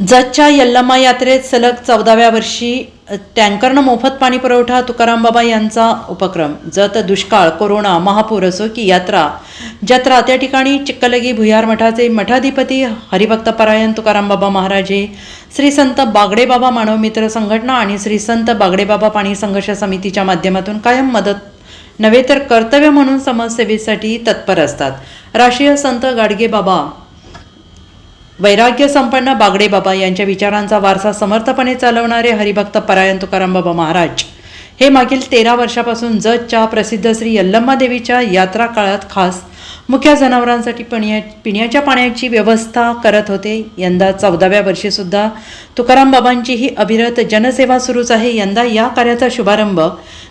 जतच्या यल्लम्मा यात्रेत सलग चौदाव्या वर्षी टँकरनं मोफत पाणी पुरवठा तुकाराम बाबा यांचा उपक्रम. जत दुष्काळ कोरोना महापूर असो की यात्रा. जत्रा त्या ठिकाणी चिक्कलगी भुयार मठाचे मठाधिपती हरिभक्त परायण तुकाराम बाबा महाराज हे श्री संत बागडे बाबा मानव मित्र संघटना आणि श्री संत बागडे बाबा पाणी संघर्ष समितीच्या माध्यमातून कायम मदत नव्हे तर कर्तव्य म्हणून समाजसेवेसाठी तत्पर असतात. राष्ट्रीय संत गाडगे बाबा वैराग्य संपन्न बागडे बाबा यांच्या विचारांचा वारसा समर्थपणे चालवणारे हरिभक्त परायण तुकाराम बाबा महाराज. हे मागील तेरा वर्षापासून जतच्या प्रसिद्ध श्री यल्लम्मा देवीच्या यात्रा काळात खास मुख्य जनावरांसाठी पिण्या पिण्याच्या पाण्याची व्यवस्था करत होते. यंदा चौदाव्या वर्षीसुद्धा तुकाराम बाबांची ही अविरत जनसेवा सुरूच आहे. यंदा या कार्याचा शुभारंभ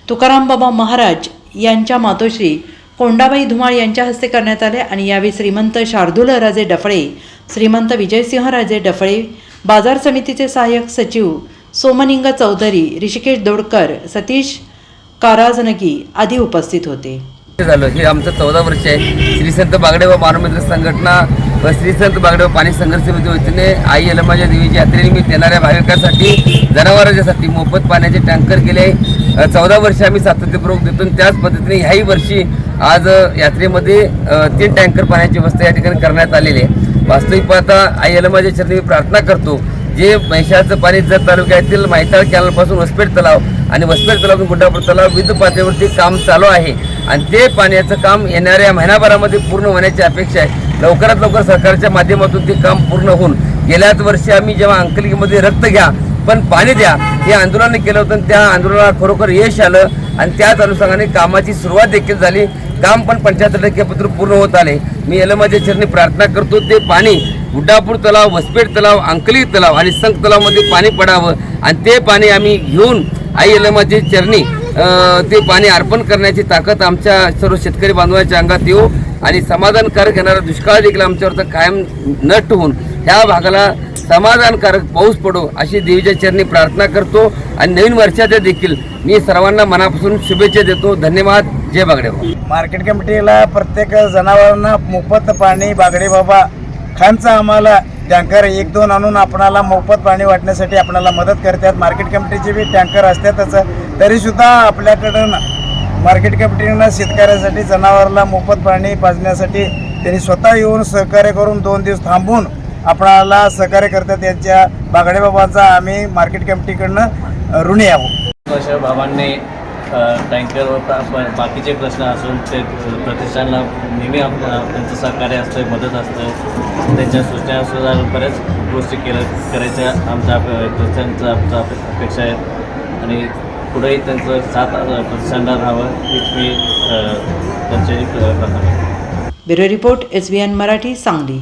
तुकाराम बाबा महाराज यांच्या मातोश्री कोंडाबाई धुमाळ यांच्या हस्ते करण्यात आले आणि यावेळी श्रीमंत शार्दूल राजे डफळे श्रीमंत विजयसिंह राजे डफळे बाजार समितीचे सहाय्यक सचिव सोमनिंग चौधरी ऋषिकेश दोडकर सतीश काराजनगी आदी उपस्थित होते. झालं. हे आमचं चौदा वर्ष आहे. श्री संत बागडे व मानवमित्र संघटना व श्री संत बागडव पाणी संघर्ष समिती वतीने आई यलमाच्या देवीच्या यात्रेनिमित्त येणाऱ्या भाविकांसाठी जनावरांच्यासाठी मोफत पाण्याचे टँकर केले. चौदा वर्ष आम्ही सातत्यपूर्वक देतो आणि त्याच पद्धतीने ह्याही वर्षी आज यात्रेमध्ये तीन टँकर पाण्याची व्यवस्था या ठिकाणी करण्यात आलेली आहे. वास्तविक पाहता आई यलमाच्या चरणी मी प्रार्थना करतो जे महिषाचं पाणी जत तालुक्यातील माहिताळ कॅनलपासून वसपेट तलाव आणि वसपेट तलावातून गुड्डापूर तलाव विविध पातळीवरती काम चालू आहे. आणि ते पाण्याचं काम येणाऱ्या महिनाभरामध्ये पूर्ण होण्याची अपेक्षा आहे. लवकरात लवकर सरकारच्या माध्यमातून ते काम पूर्ण होऊन गेल्याच वर्षी आम्ही जेव्हा अंकलिकीमध्ये रक्त घ्या पण पाणी द्या हे आंदोलन केलं होतं आणि त्या आंदोलनाला खरोखर यश आलं आणि त्याच अनुषंगाने कामाची सुरुवात देखील झाली. काम पण पंच्याहत्तर टक्के पत्र पूर्ण होत आले. मी माझ्या चरणी प्रार्थना करतो ते पाणी गुड्डापूर तलाव वसपेट तलाव अंकली तलाव आणि संख तलावमध्ये पाणी पडावं आणि ते पाणी आम्ही घेऊन आई यलमाची चरणी ते पाणी अर्पण करण्याची ताकद आमच्या सर्व शेतकरी बांधवांच्या अंगात येऊ. आणि समाधानकारक येणारा दुष्काळ देखील आमच्यावर कायम नष्ट होऊन ह्या भागाला समाधानकारक पाऊस पडो अशी देवीच्या चरणी प्रार्थना करतो. आणि नवीन वर्षाच्या देखील मी सर्वांना मनापासून शुभेच्छा देतो. धन्यवाद. जय बागडे मार्केट कमिटीला प्रत्येक जनावरांना मोफत पाणी बागडे बाबा खांचा आम्हाला टँकर एक दोन आणून आपणाला मोफत पाणी वाटण्यासाठी आपणाला मदत करतात. मार्केट कमिटीचे बी टँकर असतातच तरीसुद्धा आपल्याकडून मार्केट कमिटीनं शेतकऱ्यासाठी जनावराला मोफत पाणी पाजण्यासाठी त्यांनी स्वतः येऊन सहकार्य करून दोन दिवस थांबून आपणाला सहकार्य करतात त्यांच्या बागडे बाबांचा आम्ही मार्केट कमिटीकडनं ऋणी आहोत. अशा बाबांनी टँकर बाकीचे प्रश्न असून ते प्रतिष्ठानला नेहमी आप त्यांचं सहकार्य असतं मदत असतं त्यांच्या सूचनानुसार बऱ्याच गोष्टी केल्या करायच्या आमच्या अप- आमचा अपेक्षा आहे आणि पुढेही त्यांचं साथ अ, राहावं हीच मी त्यांचे प्रार्थना bureau report S B N Marathi Sangli.